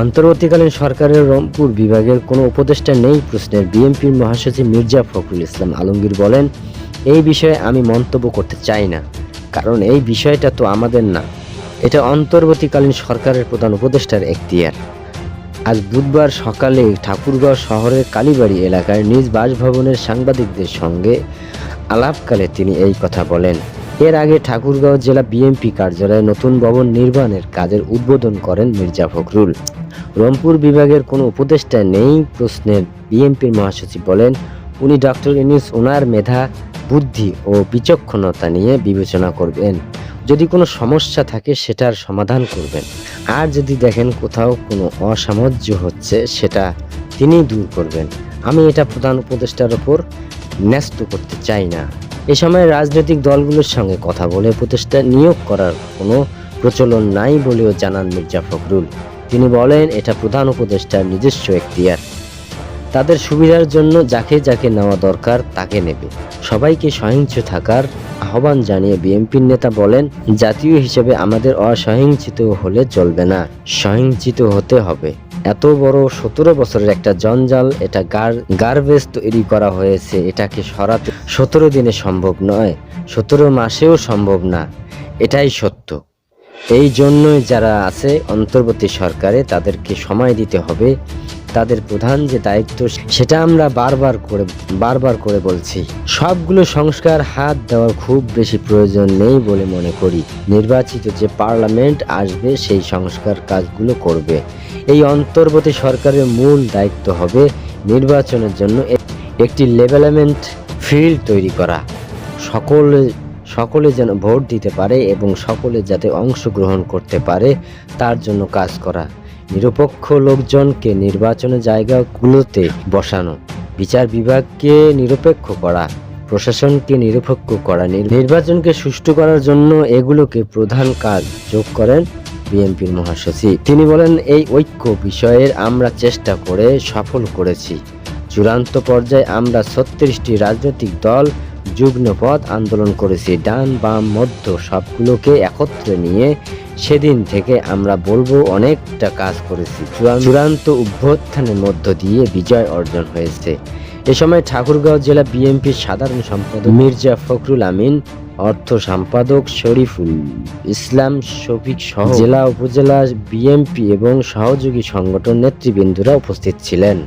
অন্তর্বর্তীকালীন সরকারের রংপুর বিভাগের কোনো উপদেষ্টা নেই প্রশ্নের বিএনপির মহাসচিব মির্জা ফখরুল ইসলাম আলমগীর বলেন, এই বিষয়ে আমি মন্তব্য করতে চাই না, কারণ এই বিষয়টা তো আমাদের না। এটা অন্তর্বর্তীকালীন সরকারের প্রধান উপদেষ্টার এখতিয়ার। আজ বুধবার সকালে ঠাকুরগাঁও শহরের কালীবাড়ি এলাকায় নিজ বাসভবনের সাংবাদিকদের সঙ্গে আলাপকালে তিনি এই কথা বলেন। এর আগে ঠাকুরগাঁও জেলা বিএনপি কার্যালয়ে নতুন ভবন নির্মাণের কাজের উদ্বোধন করেন মির্জা ফখরুল। রংপুর বিভাগের কোনো উপদেষ্টা নেই, প্রশ্নের বিএনপির মহাসচিব বলেন, উনি ডক্টর ইনিস ওনার মেধা, বুদ্ধি ও বিচক্ষণতা নিয়ে বিবেচনা করবেন। যদি কোনো সমস্যা থাকে সেটার সমাধান করবেন। আর যদি দেখেন কোথাও কোনো অসামঞ্জস্য হচ্ছে সেটা তিনি দূর করবেন। আমি এটা প্রধান উপদেষ্টার ওপর ন্যস্ত করতে চাই না। এ সময় রাজনৈতিক দলগুলোর সঙ্গে কথা বলে উপদেষ্টা নিয়োগ করার কোনো প্রচলন নাই বলেও জানান মির্জা ফখরুল। তিনি বলেন, এটা প্রধান উপদেষ্টার নিজস্ব এখতিয়ার। তাদের সুবিধার জন্য যাকে যাকে নেওয়া দরকার তাকে নেবে। সবাইকে সহিংস থাকার আহ্বান জানিয়ে বিএনপির নেতা বলেন, জাতীয় হিসেবে আমাদের অসহিংসিত হলে চলবে না, সহিংসিত হতে হবে। এত বড় সতেরো বছরের একটা জঞ্জাল, এটা গার গার্বেজ তৈরি করা হয়েছে। এটাকে সরাতে সতেরো দিনে সম্ভব নয়, সতেরো মাসেও সম্ভব না। এটাই সত্য। এই জন্যই যারা আছে, অন্তর্বর্তী সরকারে তাদেরকে সময় দিতে হবে। তাদের প্রধান যে দায়িত্ব, সেটা আমরা বারবার করে বারবার করে বলছি। সবগুলো সংস্কার হাত দেওয়ার খুব বেশি প্রয়োজন নেই বলে মনে করি। নির্বাচিত যে পার্লামেন্ট আসবে, সেই সংস্কার কাজগুলো করবে। এই অন্তর্বর্তী সরকারের মূল দায়িত্ব হবে নির্বাচনের জন্য একটি লেভেলমেন্ট ফিল্ড তৈরি করা। সকলে সকলে যেন ভোট দিতে পারে এবং সকলে যাতে অংশগ্রহণ করতে পারে, তার জন্য কাজ করা। নিরপেক্ষ লোকজনকে নির্বাচনের জায়গাগুলোতে বসানো, বিচার বিভাগকে নিরপেক্ষ করা, প্রশাসনকে নিরপেক্ষ করা নির- নির্বাচনকে সুষ্ঠু করার জন্য এগুলোকে প্রধান কাজ যোগ করেন বিএনপির মহাসচিব। তিনি বলেন, এই ঐক্য বিষয়ের আমরা চেষ্টা করে সফল করেছি। চূড়ান্ত পর্যায়ে আমরা ছত্রিশটি রাজনৈতিক দল যুগ্মপদ আন্দোলন করেছি। ডান বাম মধ্য সবগুলোকে একত্রে নিয়ে সেদিন থেকে আমরা বলব অনেকটা কাজ করেছি। চূড়ান্ত অভ্যুত্থানের মধ্য দিয়ে বিজয় অর্জন হয়েছে। এ সময় ঠাকুরগাঁও জেলা বিএনপির সাধারণ সম্পাদক মির্জা ফখরুল আমিন, অর্থ সম্পাদক শরীফুল ইসলাম, শফিক সহ জেলা উপজেলা বিএনপি এবং সহযোগী সংগঠন নেতৃবৃন্দরা উপস্থিত ছিলেন।